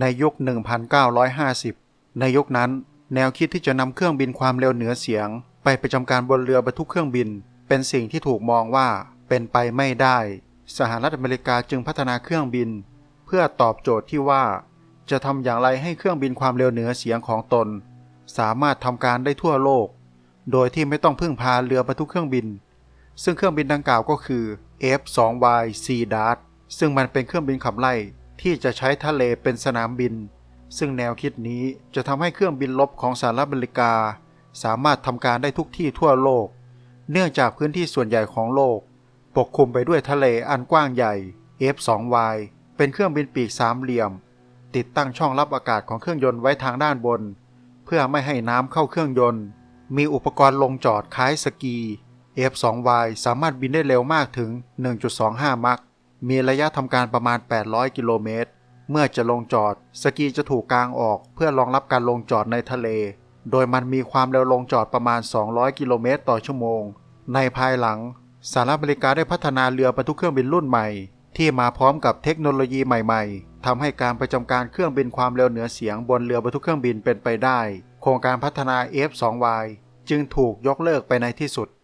ในยุค 1950 ในยุคนั้น แนวคิดที่จะนำเครื่องบินความเร็วเหนือเสียง ไปประจำการบนเรือบรรทุกเครื่องบิน เป็นสิ่งที่ถูกมองว่าเป็นไปไม่ได้ สหรัฐอเมริกาจึงพัฒนาเครื่องบิน เพื่อตอบโจทย์ที่ว่า จะทำอย่างไรให้เครื่องบินความเร็วเหนือเสียงของตน สามารถทำการได้ทั่วโลก โดยที่ไม่ต้องพึ่งพาเรือบรรทุกเครื่องบิน ซึ่งเครื่องบินดังกล่าวก็คือ F-2Y Sea Dart ซึ่งมันเป็นเครื่องบินขับไล่ ที่จะใช้ทะเลเป็นสนามบิน ซึ่งแนวคิดนี้จะทำให้เครื่องบินลบของสหรัฐอเมริกา สามารถทำการได้ทุกที่ทั่วโลก เนื่องจากพื้นที่ส่วนใหญ่ของโลก ปกคลุมไปด้วยทะเลอันกว้างใหญ่ F-2Y เป็นเครื่องบินปีกสามเหลี่ยม ติดตั้งช่องรับอากาศของเครื่องยนต์ไว้ทางด้านบน เพื่อไม่ให้น้ำเข้าเครื่องยนต์ มีอุปกรณ์ลงจอดคล้ายสกี F2Y สามารถบินได้เร็วมากถึง 1.25 มัค มีระยะทำการประมาณ 800 กิโลเมตร เมื่อจะลงจอด สกีจะถูกกางออกเพื่อรองรับการลงจอดในทะเล โดยมันมีความเร็วลงจอดประมาณ 200 กิโลเมตรต่อชั่วโมง ในภายหลังสหรัฐอเมริกาได้พัฒนาเรือบรรทุกเครื่องบินรุ่นใหม่ ที่มาพร้อมกับเทคโนโลยีใหม่ ๆทำให้การประจำการเครื่องบินความเร็วเหนือเสียงบนเรือบรรทุกเครื่องบินเป็นไปได้ โครงการพัฒนา F2Y จึงถูกยกเลิกไปในที่สุด